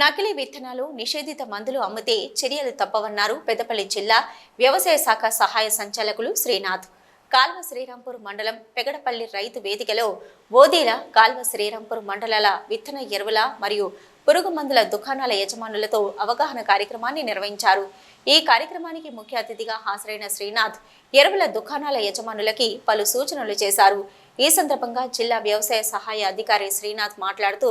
నకిలీ విత్తనాలు నిషేధిత మందులు అమ్మితే చర్యలు తప్పవన్నారు పెద్దపల్లి జిల్లా వ్యవసాయ శాఖ సహాయ సంచాలకులు శ్రీనాథ్. కాల్వ శ్రీరాంపూర్ మండలం పెగడపల్లి రైతు వేదికలో ఓదీల కాల్వ శ్రీరాంపూర్ మండలాల విత్తన ఎరువుల మరియు పురుగు మందుల దుకాణాల యజమానులతో అవగాహన కార్యక్రమాన్ని నిర్వహించారు. ఈ కార్యక్రమానికి ముఖ్య అతిథిగా హాజరైన శ్రీనాథ్ ఎరువుల దుకాణాల యజమానులకి పలు సూచనలు చేశారు. ఈ సందర్భంగా జిల్లా వ్యవసాయ సహాయ అధికారి శ్రీనాథ్ మాట్లాడుతూ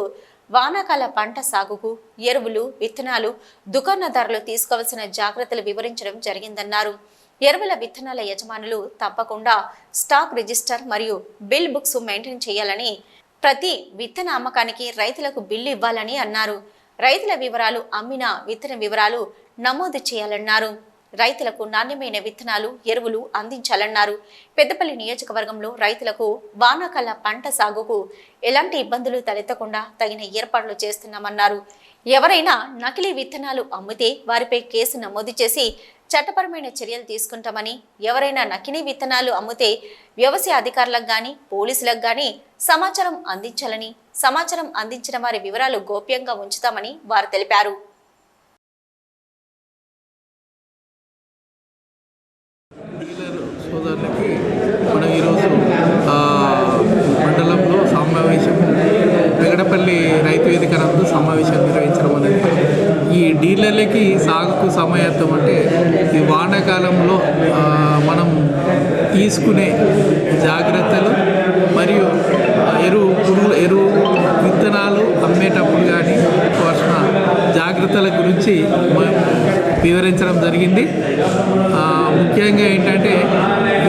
వానాకాల పంట సాగుకు ఎరువులు విత్తనాలు దుకాణదారులు తీసుకోవాల్సిన జాగ్రత్తలు వివరించడం జరిగిందన్నారు. ఎరువుల విత్తనాల యజమానులు తప్పకుండా స్టాక్ రిజిస్టర్ మరియు బిల్ బుక్స్ మెయింటైన్ చేయాలని ప్రతి విత్తన అమ్మకానికి రైతులకు బిల్లు ఇవ్వాలని అన్నారు. రైతుల వివరాలు అమ్మిన విత్తన వివరాలు నమోదు చేయాలన్నారు. రైతులకు నాణ్యమైన విత్తనాలు ఎరువులు అందించాలన్నారు. పెద్దపల్లి నియోజకవర్గంలో రైతులకు వానాకాల పంట సాగుకు ఎలాంటి ఇబ్బందులు తలెత్తకుండా తగిన ఏర్పాట్లు చేస్తున్నామన్నారు. ఎవరైనా నకిలీ విత్తనాలు అమ్మితే వారిపై కేసు నమోదు చేసి చట్టపరమైన చర్యలు తీసుకుంటామని ఎవరైనా నకిలీ విత్తనాలు అమ్మితే వ్యవసాయ అధికారులకు కానీ పోలీసులకు కానీ సమాచారం అందించాలని సమాచారం అందించిన వారి వివరాలు గోప్యంగా ఉంచుతామని వారు తెలిపారు డీలర్ సోదరులకి మనం ఈరోజు ఆ, మండలంలో సమావేశం పెగడపల్లి రైతు వేదిక నందు సమావేశం నిర్వహించడం అనేది ఈ పైకి సాగుకు సమయత్వం అంటే ఈ వానాకాలంలో మనం తీసుకునే జాగ్రత్తలు మరియు ఎరువు పురుగులు ఎరువు విత్తనాలు అమ్మేటప్పుడు కానీ వర్ష జాగ్రత్తల గురించి వివరించడం జరిగింది. ముఖ్యంగా ఏంటంటే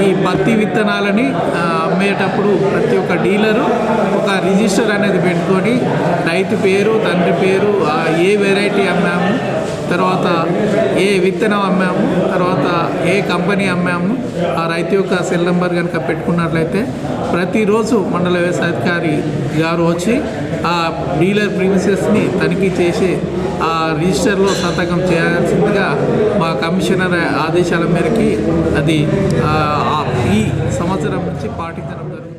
ఈ పత్తి విత్తనాలని అమ్మేటప్పుడు ప్రతి ఒక్క డీలరు ఒక రిజిస్టర్ అనేది పెట్టుకొని రైతు పేరు తండ్రి పేరు ఏ వెరైటీ అమ్మాము తర్వాత ఏ విత్తనం అమ్మాము తర్వాత ఏ కంపెనీ అమ్మాము ఆ రైతు యొక్క సెల్ నెంబర్ కనుక పెట్టుకున్నట్లయితే ప్రతిరోజు మండల వ్యవసాయ అధికారి గారు వచ్చి ఆ డీలర్ ప్రిన్సెస్ని తనిఖీ చేసి ఆ రిజిస్టర్లో సంతకం చేయాల్సిందిగా మా కమిషనర్ ఆదేశాల మేరకి అది ఆ, ఆ- ఈ